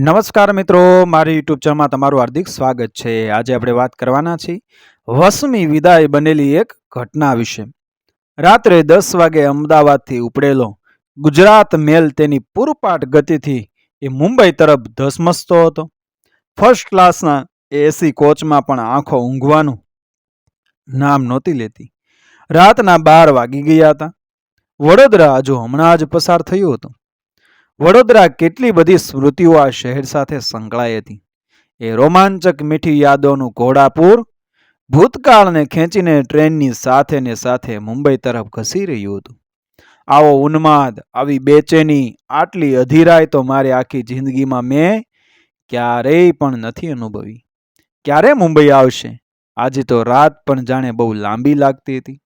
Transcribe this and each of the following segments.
નમસ્કાર મિત્રો, મારી યુટ્યુબ ચેનલમાં તમારું હાર્દિક સ્વાગત છે. આજે આપણે વાત કરવાના છીએ, વસમી વિદાય બનેલી એક ઘટના વિશે. રાત્રે દસ વાગે અમદાવાદથી ઉપડેલો ગુજરાત મેલ તેની પૂરપાટ ગતિથી એ મુંબઈ તરફ ધસમસતો હતો. ફર્સ્ટ ક્લાસના એસી કોચમાં પણ આંખો ઊંઘવાનું નામ નહોતી લેતી. રાતના બાર વાગી ગયા હતા. વડોદરા હજુ હમણાં જ પસાર થયું હતું. વડોદરા કેટલી બધી સ્મૃતિઓ આ શહેર સાથે સંકળાઈ હતી. એ રોમાંચક મીઠી યાદોનું ઘોડાપૂર ભૂતકાળને ખેંચીને ટ્રેનની સાથે ને સાથે મુંબઈ તરફ ઘસી રહ્યું હતું. આવો ઉન્માદ, આવી બેચેની, આટલી અધીરાય તો મારી આખી જિંદગીમાં મેં ક્યારેય પણ નથી અનુભવી. ક્યારે મુંબઈ આવશે? આજે તો રાત પણ જાણે બહુ લાંબી લાગતી હતી.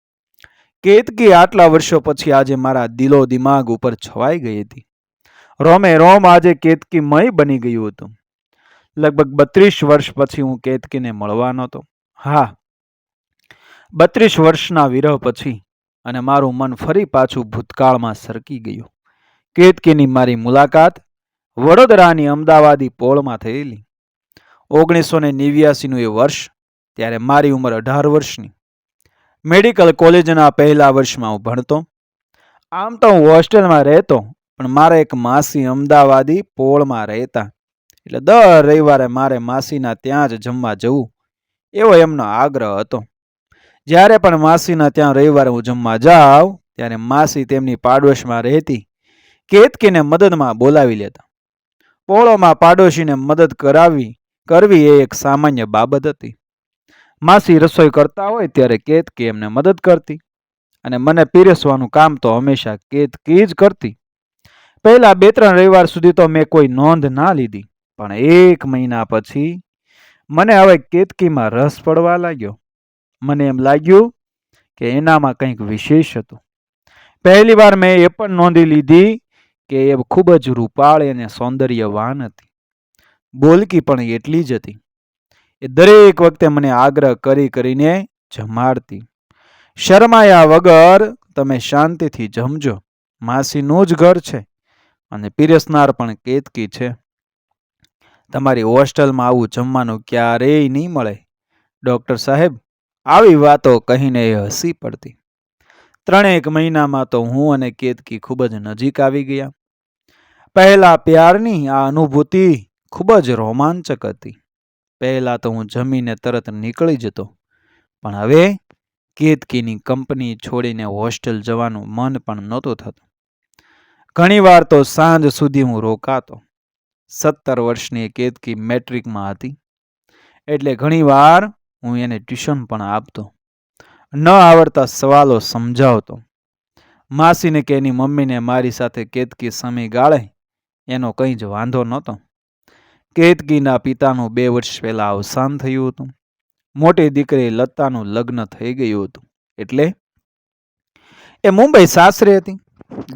કેતકી આટલા વર્ષો પછી આજે મારા દિલો દિમાગ ઉપર છવાઈ ગઈ હતી. રોમે રોમ આજે કેતકીમય બની ગયું હતું. લગભગ બત્રીસ વર્ષ પછી હું કેતકીને મળવાનો હતો. હા, બત્રીસ વર્ષના વિરહ પછી અને મારું મન ફરી પાછું ભૂતકાળમાં સરકી ગયું. કેતકીની મારી મુલાકાત વડોદરાની અમદાવાદી પોળમાં થયેલી. ઓગણીસો ને નેવ્યાસીનું એ વર્ષ, ત્યારે મારી ઉંમર અઢાર વર્ષની. મેડિકલ કોલેજના પહેલા વર્ષમાં હું ભણતો. આમ તો હું હોસ્ટેલમાં રહેતો પણ મારે એક માસી અમદાવાદી પોળમાં રહેતા. એટલે દર રવિવારે મારે માસીના ત્યાં જ જમવા જવું. એવો એમનો આગ્રહ હતો. જ્યારે પણ માસીના ત્યાં રવિવારે હું જમવા જાઉં, ત્યારે માસી તેમની પાડોશમાં રહેતી. કેતકીને મદદમાં બોલાવી લેતા. પોળોમાં પાડોશીને મદદ કરાવી, કરવી એ એક સામાન્ય બાબત હતી. માસી રસોઈ કરતા હોય ત્યારે કેતકી એમને મદદ કરતી. અને મને પીરસવાનું કામ તો હંમેશા કેતકી જ કરતી. પહેલા બે ત્રણ રવિવાર સુધી તો મેં કોઈ નોંધ ના લીધી, પણ એક મહિના પછી મને હવે કેતકીમાં રસ પડવા લાગ્યો. મને એમ લાગ્યું કે એનામાં કંઈક વિશેષ હતું. પહેલી વાર મેં એ પણ નોંધી લીધી કે એ ખૂબ જ રૂપાળી અને સૌંદર્યવાન હતી. બોલકી પણ એટલી જ હતી. એ દરેક વખતે મને આગ્રહ કરી કરીને જમાડતી. શરમાયા વગર તમે શાંતિથી જમજો. માસીનું જ ઘર છે. અને પીરસનાર પણ કેતકી છે. તમારી હોસ્ટેલમાં આવું જમવાનું ક્યારેય નહીં મળે. ડૉક્ટર સાહેબ, આવી વાતો કહીને એ હસી પડતી. ત્રણેક મહિનામાં તો હું અને કેતકી ખૂબ જ નજીક આવી ગયા. પહેલાં પ્યારની આ અનુભૂતિ ખૂબ જ રોમાંચક હતી. પહેલાં તો હું જમીને તરત નીકળી જતો. પણ હવે કેતકીની કંપની છોડીને હોસ્ટેલ જવાનું મન પણ નહોતું થતું. ઘણીવાર તો સાંજ સુધી હું રોકાતો. સત્તર વર્ષની કેતકી મેટ્રિકમાં હતી. એટલે ઘણીવાર હું એને ટ્યુશન પણ આપતો. ન આવડતા સવાલો સમજાવતો. માસીને કે એની મમ્મીને મારી સાથે કેતકી સમય ગાળે, એનો કંઈ જ વાંધો નહોતો. કેતકીના પિતાનું બે વર્ષ પહેલાં અવસાન થયું હતું. મોટી દીકરી લતાનું લગ્ન થઈ ગયું હતું. એટલે એ મુંબઈ સાસરે હતી.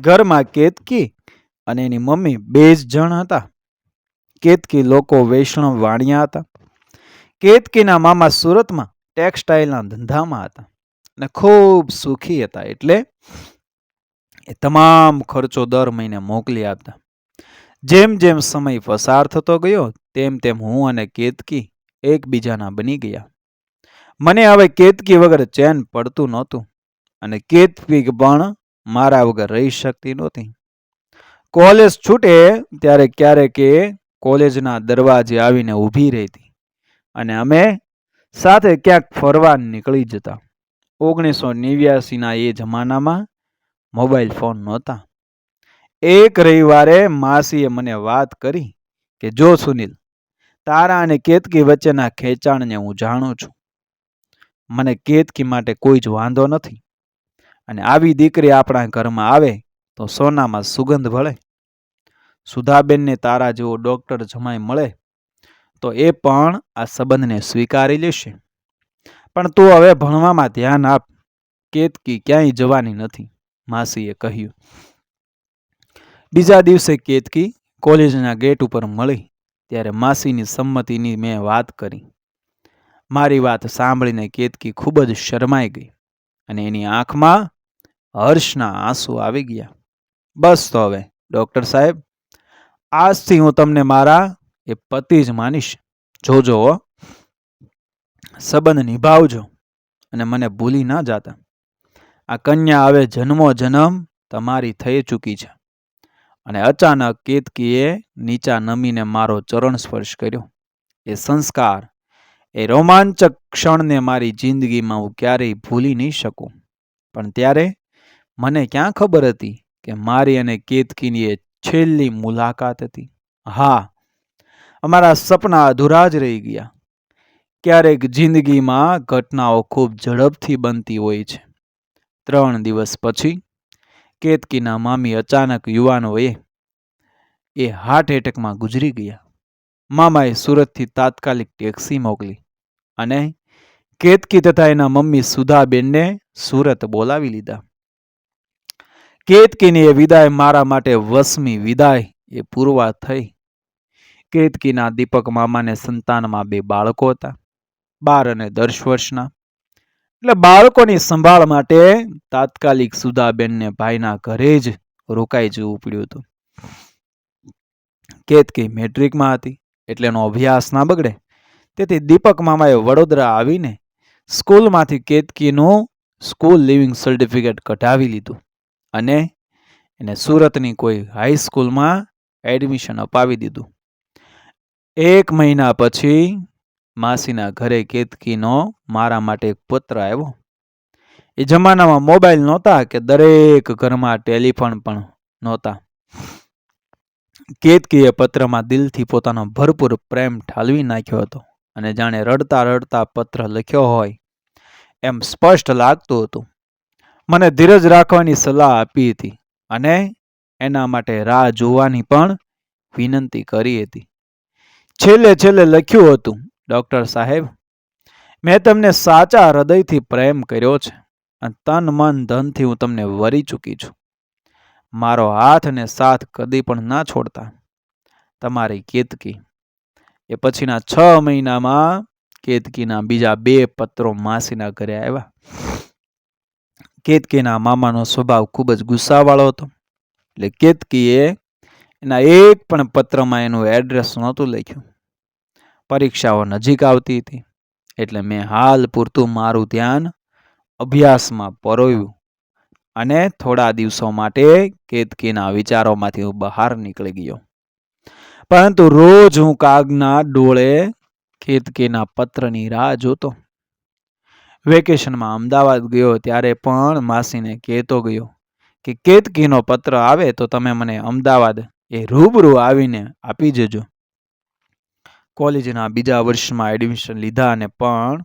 ઘરમાં કેતકી અને એની મમ્મી બે જ જણ હતા. કેતકી લોકો વૈષ્ણવ વાણિયા હતા. કેતકીના મામા સુરતમાં ટેક્સટાઇલના ધંધામાં હતા અને ખૂબ સુખી હતા એટલે એ તમામ ખર્ચો દર મહિને મોકલી આપતા. જેમ જેમ સમય પસાર થતો ગયો, તેમ તેમ હું અને કેતકી એકબીજાના બની ગયા. મને હવે કેતકી વગર ચેન પડતું નહોતું અને કેતકી પણ મારા વગર રહી શકતી નહોતી. કોલેજ છૂટે ત્યારે ક્યારેક એ કોલેજના દરવાજે આવીને ઊભી રહેતી અને અમે સાથે ક્યાંક ફરવા નીકળી જતા. ઓગણીસો નેવ્યાસીના એ જમાનામાં મોબાઈલ ફોન નહોતા. એક રવિવારે માસીએ મને વાત કરી કે, જો સુનિલ, તારા અને કેતકી વચ્ચેના ખેંચાણને હું જાણું છું. મને કેતકી માટે કોઈ જ વાંધો નથી. અને આવી દીકરી આપણા ઘરમાં આવે તો સોનામાં સુગંધ ભળે. સુધાબેનને તારા જેવો ડૉક્ટર જમાઈ મળે તો એ પણ આ સંબંધને સ્વીકારી લેશે. પણ તું હવે ભણવામાં ધ્યાન આપ. કેતકી ક્યાંય જવાની નથી, માસીએ કહ્યું. બીજા દિવસે કેતકી કોલેજના ગેટ ઉપર મળી ત્યારે માસીની સંમતિની મેં વાત કરી. મારી વાત સાંભળીને કેતકી ખૂબ જ શરમાઈ ગઈ અને એની આંખમાં હર્ષના આંસુ આવી ગયા. બસ તો હવે, ડૉક્ટર સાહેબ, આજથી હું તમને મારા એ પતિ જ માનીશ. જોજો સંબંધ નિભાવજો અને મને ભૂલી ના જાતા. આ કન્યા હવે જન્મો જન્મ તમારી થઈ ચૂકી છે. અને અચાનક કેતકીએ નીચા નમીને મારો ચરણ સ્પર્શ કર્યો. એ સંસ્કાર, એ રોમાંચક ક્ષણને મારી જિંદગીમાં હું ક્યારેય ભૂલી નહીં શકું. પણ ત્યારે મને ક્યાં ખબર હતી કે મારી અને કેતકીની એ છેલ્લી મુલાકાત હતી? હા, અમારા સપના અધૂરા જ રહી ગયા. ક્યારેક જિંદગીમાં ઘટનાઓ ખૂબ ઝડપથી બનતી હોય છે. ત્રણ દિવસ પછી, કેતકીના મામી અચાનક યુવાનોએ એ હાર્ટ એટેકમાં ગુજરી ગયા. મામાએ સુરતથી તાત્કાલિક ટેક્સી મોકલી અને કેતકી તથા એના મમ્મી સુધાબેનને સુરત બોલાવી લીધા. કેતકીની એ વિદાય મારા માટે વસમી વિદાય એ પૂર્વા થઈ. કેતકીના દીપક મામાને સંતાનમાં બે બાળકો હતા, બાર અને દસ વર્ષના. એટલે બાળકોની સંભાળ માટે તાત્કાલિક સુધાબેનને ભાઈના ઘરે જ રોકાઈ જવું પડ્યું હતું. કેતકી મેટ્રિકમાં હતી, એટલે એનો અભ્યાસ ના બગડે. તેથી દીપક મામાએ વડોદરા આવીને સ્કૂલમાંથી કેતકીનું સ્કૂલ લિવિંગ સર્ટિફિકેટ કઢાવી લીધું. અને એને સુરતની કોઈ હાઈસ્કૂલમાં એડમિશન અપાવી દીધું. એક મહિના પછી માસીના ઘરે કેતકીનો મારા માટે એક પત્ર આવ્યો. એ જમાનામાં મોબાઈલ નહોતા કે દરેક ઘરમાં ટેલિફોન પણ નહોતા. કેતકીએ પત્રમાં દિલથી પોતાનો ભરપૂર પ્રેમ ઠાલવી નાખ્યો હતો અને જાણે રડતા રડતા પત્ર લખ્યો હોય એમ સ્પષ્ટ લાગતું હતું. મને ધીરજ રાખવાની સલાહ આપી હતી અને એના માટે રાહ જોવાની પણ વિનંતી કરી હતી. છેલ્લે છેલ્લે લખ્યું હતું, ડૉક્ટર સાહેબ, મેં તમને સાચા હૃદયથી પ્રેમ કર્યો છે અને તન, મન, ધનથી હું તમને વરી ચૂકી છું. મારો હાથ અને સાથ કદી પણ ના છોડતા. તમારી કેતકી એ પછીના છ મહિનામાં કેતકીના બીજા બે પત્રો માસીના ઘરે આવ્યા. કેતકીના મામાનો સ્વભાવ ખૂબ જ ગુસ્સાવાળો હતો. એટલે કેતકીએ એના એક પણ પત્રમાં એનું એડ્રેસ નહોતું લખ્યું. પરીક્ષાઓ નજીક આવતી હતી. એટલે મેં હાલ પૂરતું મારું ધ્યાન અભ્યાસમાં પરોવ્યું અને થોડા દિવસો માટે કેતકીના વિચારોમાંથી હું બહાર નીકળી ગયો. પરંતુ રોજ હું કાગના ડોળે કેતકીના પત્રની રાહ જોતો. વેકેશનમાં અમદાવાદ ગયો ત્યારે પણ માસીને કહેતો ગયો કે કેતકીનો પત્ર આવે તો તમે મને અમદાવાદ એ રૂબરૂ આવીને આપી જજો. કોલેજના બીજા વર્ષમાં એડમિશન લીધા અને પણ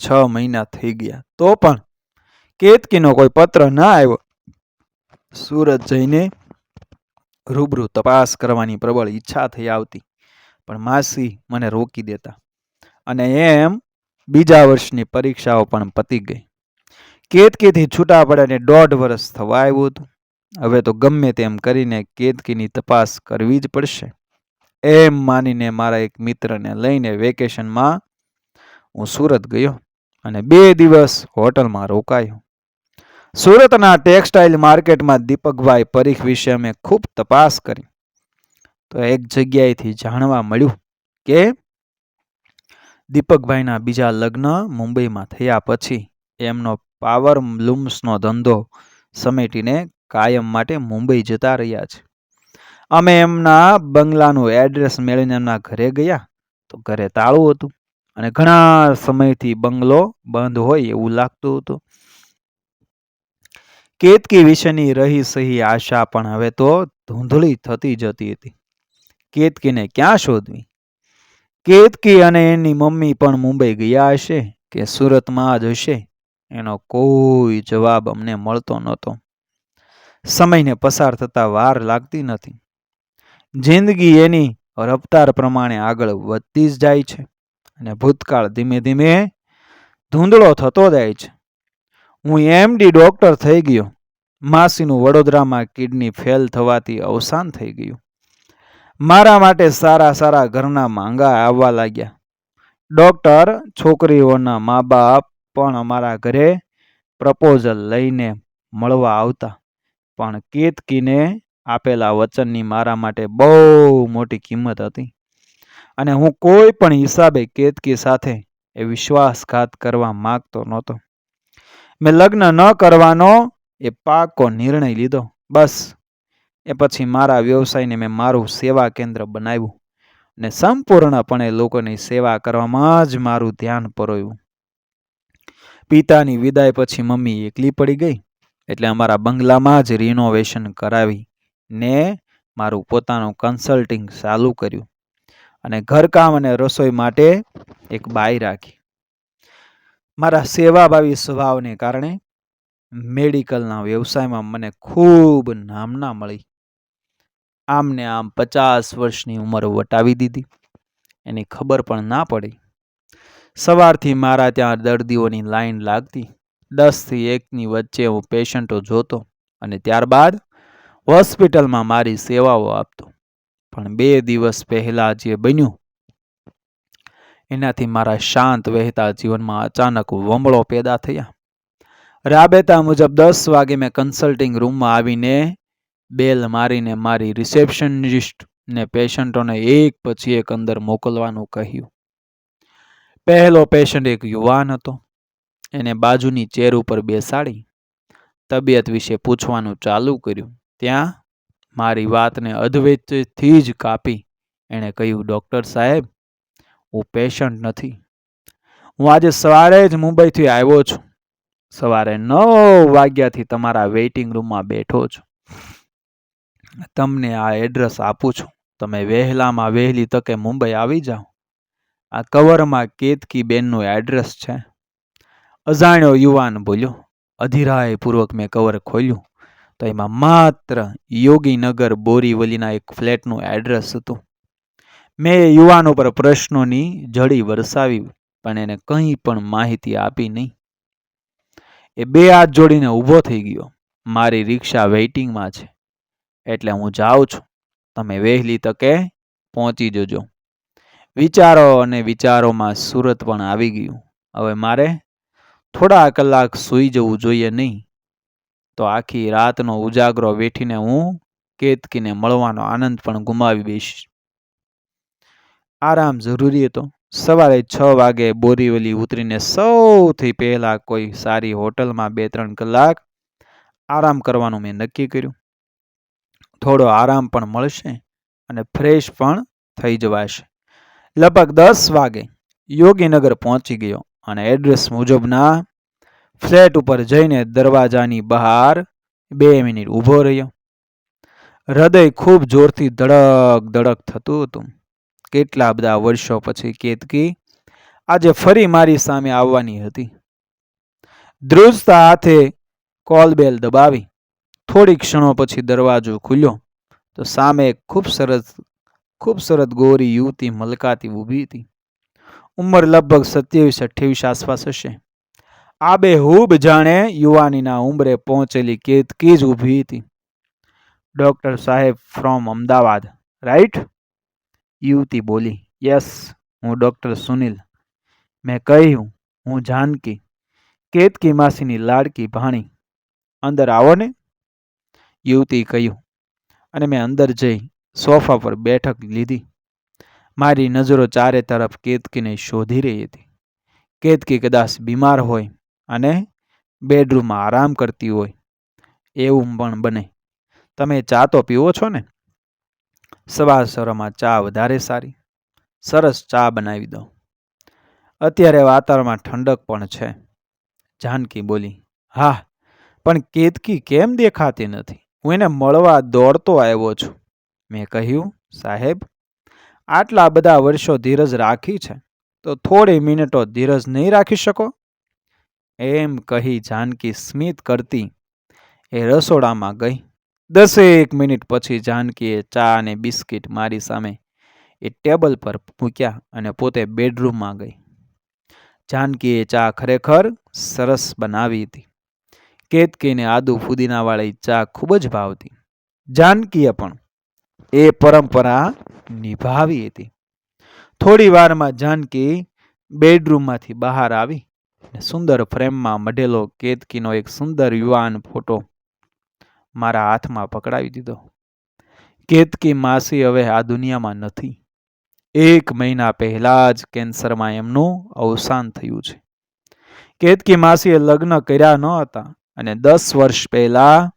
છ મહિના થઈ ગયા. તો પણ કેતકીનો કોઈ પત્ર ના આવ્યો. સુરત જઈને રૂબરૂ તપાસ કરવાની પ્રબળ ઈચ્છા થઈ આવતી. પણ માસી મને રોકી દેતા. અને એમ બીજા વર્ષની પરીક્ષાઓ પણ પતી ગઈ. કેતકીથી છૂટા પડ્યાને દોઢ વર્ષ થવા આવ્યું હતું. હવે તો ગમે તેમ કરીને કેતકીની તપાસ કરવી જ પડશે. એમ માનીને મારા એક મિત્રને લઈને વેકેશનમાં હું સુરત ગયો અને બે દિવસ હોટલમાં રોકાયો. સુરતના ટેક્સટાઇલ માર્કેટમાં દીપકભાઈ પરીખ વિશે અમે ખૂબ તપાસ કરી. તો એક જગ્યાએથી જાણવા મળ્યું કે દીપકભાઈના બીજા લગ્ન મુંબઈમાં થયા પછી એમનો પાવર લૂમ્સનો ધંધો સમેટીને કાયમ માટે મુંબઈ જતા રહ્યા છે. અમે એમના બંગલાનું એડ્રેસ મેળવીને એમના ઘરે ગયા તો ઘરે તાળું હતું અને ઘણા સમયથી બંગલો બંધ હોય એવું લાગતું હતું. કેતકી વિશેની રહી સહી આશા પણ હવે તો ધૂંધળી થતી જતી હતી. કેતકીને ક્યાં શોધવી? કેતકી અને એની મમ્મી પણ મુંબઈ ગયા હશે કે સુરતમાં જ હશે? એનો કોઈ જવાબ અમને મળતો નહોતો. સમયને પસાર થતા વાર લાગતી નથી. જિંદગી એની રફતાર પ્રમાણે આગળ વધતી જ જાય છે અને ભૂતકાળ ધીમે ધીમે ધૂંધળો થતો જાય છે. હું એમડી ડોક્ટર થઈ ગયો. માસીનું વડોદરામાં કિડની ફેલ થવાથી અવસાન થઈ ગયું. મારા માટે સારા સારા ઘરના માંગા આવવા લાગ્યા. ડૉક્ટર છોકરીઓના મા બાપ પણ અમારા ઘરે પ્રપોઝલ લઈને મળવા આવતા. પણ કેતકીને આપેલા વચનની મારા માટે બહુ મોટી કિંમત હતી. અને હું કોઈ પણ હિસાબે કેતકી સાથે એ વિશ્વાસઘાત કરવા માંગતો નહોતો. મેં લગ્ન ન કરવાનો એ પાકો નિર્ણય લીધો. બસ. એ પછી મારા વ્યવસાયને મેં મારું સેવા કેન્દ્ર બનાવ્યું ને સંપૂર્ણપણે લોકોની સેવા કરવામાં જ મારું ધ્યાન પરોયું. પિતાની વિદાય પછી મમ્મી એકલી પડી ગઈ એટલે અમારા બંગલામાં જ રિનોવેશન કરાવી ને મારું પોતાનું કન્સલ્ટિંગ ચાલુ કર્યું અને ઘરકામ અને રસોઈ માટે એક બાઈ રાખી. મારા સેવાભાવી સ્વભાવને કારણે મેડિકલના વ્યવસાયમાં મને ખૂબ નામના મળી. આમને આમ પચાસ વર્ષની ઉંમર વટાવી દીધી. એની ખબર પણ ના પડી. સવારથી મારા ત્યાં દર્દીઓની લાઈન લાગતી. દસથી એકની વચ્ચે હું પેશન્ટો જોતો અને ત્યારબાદ હોસ્પિટલમાં મારી સેવાઓ આપતો. પણ બે દિવસ પહેલાં જે બન્યું, એનાથી મારા શાંત વહેતા જીવનમાં અચાનક વમળો પેદા થયા. રાબેતા મુજબ દસ વાગે મેં કન્સલ્ટિંગ રૂમમાં આવીને બેલ મારીને મારી રિસેપ્શનિસ્ટ ને પેશન્ટોને એક પછી એક અંદર મોકલવાનું કહ્યું. પહેલો પેશન્ટ એક યુવાન હતો. એને બાજુની ચેર ઉપર બેસાડી તબિયત વિશે પૂછવાનું ચાલુ કર્યું. ત્યાં મારી વાતને અધવેચથી જ કાપી એણે કહ્યું, ડૉક્ટર સાહેબ, હું પેશન્ટ નથી. હું આજે સવારે જ મુંબઈથી આવ્યો છું. સવારે નવ વાગ્યાથી તમારા વેઇટિંગ રૂમમાં બેઠો છું. તમને આ એડ્રેસ આપું છું. તમે વહેલામાં વહેલી તકે મુંબઈ આવી જાઓ. આ કવરમાં કેતકી બેનનું એડ્રેસ છે. અજાણ્યો યુવાન બોલ્યો, અધિરાયપૂર્વક મેં કવર ખોલ્યું. તો એમાં માત્ર યોગીનગર બોરીવલીના એક ફ્લેટનું એડ્રેસ હતું. મેં યુવાન ઉપર પ્રશ્નોની જડી વરસાવી, પણ એને કંઈ પણ માહિતી આપી નહીં. એ બે હાથ જોડીને ઊભો થઈ ગયો. મારી રિક્ષા વેઇટિંગમાં છે. એટલે હું જાઉં છું. તમે વહેલી તકે પહોંચી જજો. વિચારો અને વિચારોમાં સુરત પણ આવી ગયું. હવે મારે થોડા કલાક સૂઈ જવું જોઈએ નહીં. તો આખી રાતનો ઉજાગરો વેઠીને હું કેતકીને મળવાનો આનંદ પણ ગુમાવી દઈશ. આરામ જરૂરી હતો. સવારે છ વાગે બોરીવલી ઉતરીને સૌથી પહેલાં કોઈ સારી હોટલમાં બે ત્રણ કલાક આરામ કરવાનું મેં નક્કી કર્યું. થોડો આરામ પણ મળશે અને ફ્રેશ પણ થઈ જવાશે. લગભગ દસ વાગે યોગીનગર પહોંચી ગયો અને એડ્રેસ મુજબના ફ્લેટ ઉપર જઈને દરવાજાની બહાર બે મિનિટ ઊભો રહ્યો. હૃદય ખૂબ જોરથી ધડક ધડક થતું હતું. કેટલા બધા વર્ષો પછી કેતકી આજે ફરી મારી સામે આવવાની હતી. ધ્રુજતા હાથે કોલ બેલ દબાવી થોડી ક્ષણો પછી દરવાજો ખુલ્યો તો સામે એક ખૂબ સરસ ખૂબસૂરત ગોરી યુવતી મલકાતી ઊભી હતી. ઉંમર લગભગ સત્યાવીસ, અઠ્યાવીસ આસપાસ હશે. આબેહૂબ જાણે યુવાનીના ઉંમરે પહોંચેલી કેતકી જ ઊભી હતી. ડૉક્ટર સાહેબ ફ્રોમ અમદાવાદ, રાઈટ? યુવતી બોલી, યસ, હું ડૉક્ટર સુનિલ. મેં કહ્યું, હું જાનકી કેતકી માસીની લાડકી ભાણી. અંદર આવો ને. યુવતી કહ્યું, અને મેં અંદર જઈ સોફા પર બેઠક લીધી. મારી નજરો ચારે તરફ કેતકીને શોધી રહી હતી. કેતકી કદાચ બીમાર હોય અને બેડરૂમમાં આરામ કરતી હોય. એવું પણ બને. તમે ચા તો પીવો છો ને? સવાર સવારમાં ચા વધારે સારી. સરસ ચા બનાવી દો. અત્યારે વાતાવરણમાં ઠંડક પણ છે. જાનકી બોલી, હા, પણ કેતકી કેમ દેખાતી નથી? હું એને મળવા દોડતો આવ્યો છું. મેં કહ્યું, સાહેબ, આટલા બધા વર્ષો ધીરજ રાખી છે, તો થોડી મિનિટો ધીરજ નહીં રાખી શકો? એમ કહી જાનકી સ્મિત કરતી એ રસોડામાં ગઈ. દસેક મિનિટ પછી જાનકીએ ચા અને બિસ્કિટ મારી સામે એ ટેબલ પર મૂક્યા અને પોતે બેડરૂમમાં ગઈ. જાનકીએ ચા ખરેખર સરસ બનાવી હતી. કેતકીને આદુ ફુદીનાવાળી ચા ખૂબ જ ભાવતી. જાનકીએ પણ એ પરંપરા નિભાવી હતી. થોડી વારમાં જાનકી બેડરૂમમાંથી બહાર આવી સુંદર ફ્રેમમાં મઢેલો કેતકીનો એક સુંદર યુવાન ફોટો મારા હાથમાં પકડાવી દીધો. કેતકી માસી હવે આ દુનિયામાં નથી. એક મહિના પહેલા જ કેન્સરમાં એમનું અવસાન થયું છે. કેતકી માસીએ લગ્ન કર્યા ન હતા. અને દસ વર્ષ પહેલાં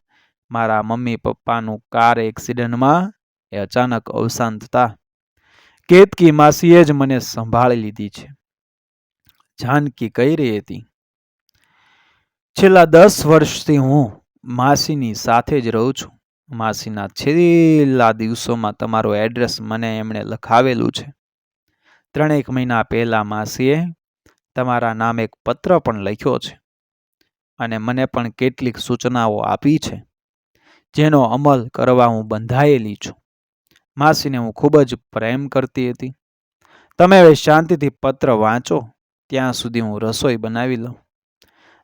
મારા મમ્મી પપ્પાનું કાર એક્સિડન્ટમાં એ અચાનક અવસાન થતા. કેતકી માસીએ જ મને સંભાળી લીધી છે. જાનકી કહી રહી હતી? છેલ્લા દસ વર્ષથી હું માસીની સાથે જ રહું છું. માસીના છેલ્લા દિવસોમાં તમારું એડ્રેસ મને એમણે લખાવેલું છે. ત્રણેક મહિના પહેલાં માસીએ તમારા નામે એક પત્ર પણ લખ્યો છે. અને મને પણ કેટલીક સૂચનાઓ આપી છે, જેનો અમલ કરવા હું બંધાયેલી છું. માસીને હું ખૂબ જ પ્રેમ કરતી હતી. તમે હવે શાંતિથી પત્ર વાંચો, ત્યાં સુધી હું રસોઈ બનાવી લઉં.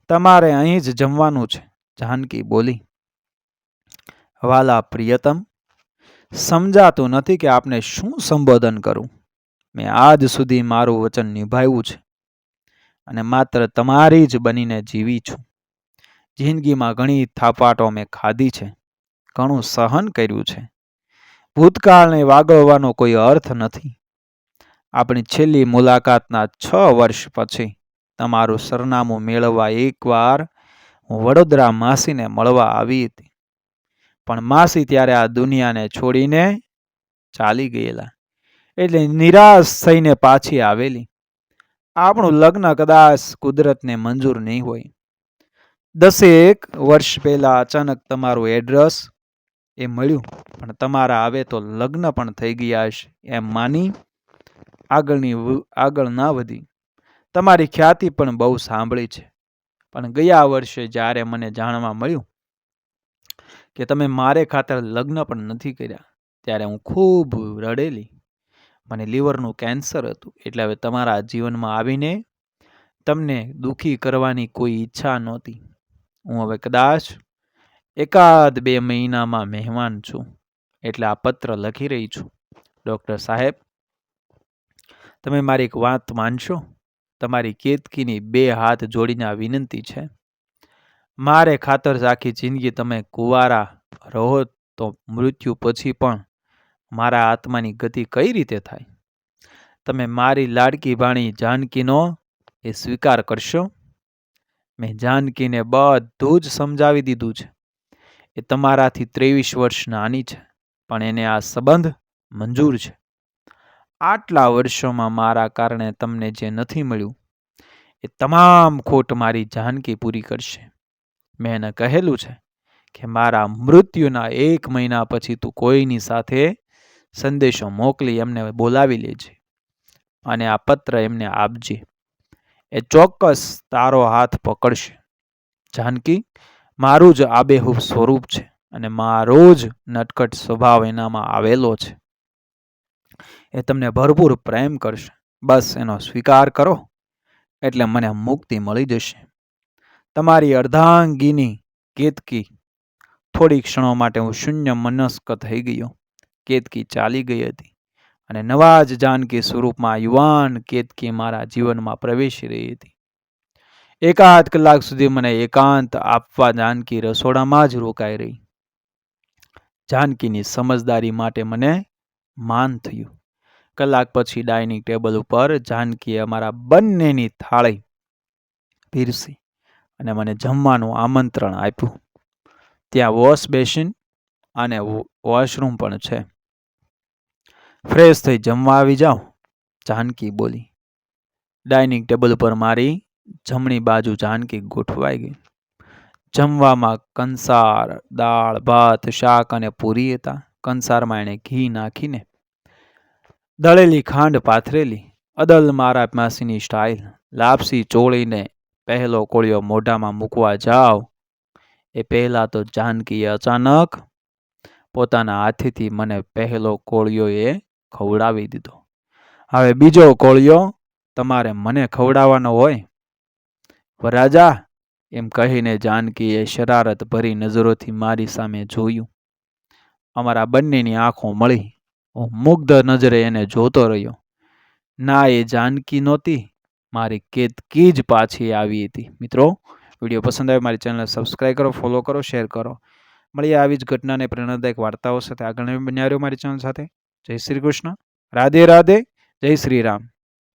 તમારે અહીં જ જમવાનું છે, જાનકી બોલી. વાલા પ્રિયતમ, સમજાતું નથી કે આપને શું સંબોધન કરું. મેં આજ સુધી મારું વચન નિભાવ્યું છે, અને માત્ર તમારી જ બનીને જીવી છું. જિંદગીમાં ઘણી થાપાટો મેં ખાધી છે, ઘણું સહન કર્યું છે. ભૂતકાળને વાગળવાનો કોઈ અર્થ નથી. આપણી છેલ્લી મુલાકાતના છ વર્ષ પછી તમારું સરનામું મેળવવા એકવાર હું વડોદરા માસીને મળવા આવી હતી. પણ માસી ત્યારે આ દુનિયાને છોડીને ચાલી ગયેલા એટલે નિરાશ થઈને પાછી આવેલી. આપણું લગ્ન કદાચ કુદરતને મંજૂર નહીં હોય. દસેક વર્ષ પહેલાં અચાનક તમારું એડ્રેસ એ મળ્યું, પણ તમારા આવે તો લગ્ન પણ થઈ ગયા હશે, એમ માની આગળની આગળ ના વધી. તમારી ખ્યાતિ પણ બહુ સાંભળી છે. પણ ગયા વર્ષે જ્યારે મને જાણવા મળ્યું કે તમે મારે ખાતર લગ્ન પણ નથી કર્યા, ત્યારે હું ખૂબ રડેલી. મને લીવરનું કેન્સર હતું, એટલે હવે તમારા જીવનમાં આવીને તમને દુખી કરવાની કોઈ ઈચ્છા નહોતી. હું હવે કદાચ એકાદ બે મહિનામાં મહેમાન છું, એટલે આ પત્ર લખી રહી છું. ડૉક્ટર સાહેબ, તમે મારી એક વાત માનશો? તમારી કેતકીની બે હાથ જોડીને આ વિનંતી છે. મારે ખાતર આખી જિંદગી તમે કુંવારા રહો તો મૃત્યુ પછી પણ મારા આત્માની ગતિ કઈ રીતે થાય? તમે મારી લાડકી ભાણી જાનકીનો એ સ્વીકાર કરશો? મેં જાનકીને બધું જ સમજાવી દીધું છે. એ તમારાથી ત્રેવીસ વર્ષ નાની છે, પણ એને આ સંબંધ મંજૂર છે. આટલા વર્ષોમાં મારા કારણે તમને જે નથી મળ્યું, એ તમામ ખોટ મારી જાનકી પૂરી કરશે. મેં એને કહેલું છે કે મારા મૃત્યુના એક મહિના પછી તું કોઈની સાથે સંદેશો મોકલી, એમને બોલાવી લેજે અને આ પત્ર એમને આપજે. એ ચોક્કસ તારો હાથ પકડશે. જાનકી, મારું જ આબેહૂબ સ્વરૂપ છે અને મારો જ નટકટ સ્વભાવ એનામાં આવેલો છે. એ તમને ભરપૂર પ્રેમ કરશે. બસ એનો સ્વીકાર કરો, એટલે મને મુક્તિ મળી જશે. તમારી અર્ધાંગીની કેતકી, થોડી ક્ષણો માટે હું શૂન્ય મનસ્ક થઈ ગયો. કેતકી ચાલી ગઈ હતી. અને નવા જ જાનકી સ્વરૂપમાં યુવાન કેતકી મારા જીવનમાં પ્રવેશી રહી હતી. એકાદ કલાક સુધી મને એકાંત આપવા જાનકી રસોડામાં જ રોકાઈ રહી. જાનકીની સમજદારી માટે મને માન થયું. કલાક પછી ડાઇનિંગ ટેબલ ઉપર જાનકીએ અમારા બંનેની થાળી પીરસી અને મને જમવાનું આમંત્રણ આપ્યું. ત્યાં વોશ બેસિન અને વોશરૂમ પણ છે. ફ્રેશ થઈ જમવા આવી જાઓ જાનકી બોલી, ડાઇનિંગ ટેબલ પર મારી જમણી બાજુ જાનકી ગોઠવાઈ ગઈ. જમવામાં કંસાર, દાળ, ભાત, શાક અને પૂરી હતા. કંસારમાં એણે ઘી નાખીને દળેલી ખાંડ પાથરેલી. અદલ મારા માસીની સ્ટાઇલ. લાપસી ચોળીને પહેલો કોળિયો મોઢામાં મૂકવા જાવ. એ પહેલાં તો જાનકીએ અચાનક પોતાના હાથેથી મને પહેલો કોળિયો એ ખવડાવી દીધો. હવે બીજો કોળિયો તમારે મને ખવડાવવાનો હોય? વરાજા એમ કહીને જાનકીએ શરારત ભરી નજરોથી મારી સામે જોયું. અમારા બંનેની આંખો મળી. હું મુગ્ધ નજરે એને જોતો રહ્યો. ના, એ જાનકી નહોતી. મારી કેતકી જ પાછી આવી હતી. મિત્રો, વીડિયો પસંદ આવે મારી ચેનલ સબસ્ક્રાઈબ કરો, ફોલો કરો, શેર કરો. મળીએ આવી જ ઘટનાને પ્રેરણાદાયક વાર્તાઓ સાથે. આગળ બન્યા રહ્યો મારી ચેનલ સાથે. જય શ્રી કૃષ્ણ. રાધે રાધે જય શ્રી રામ.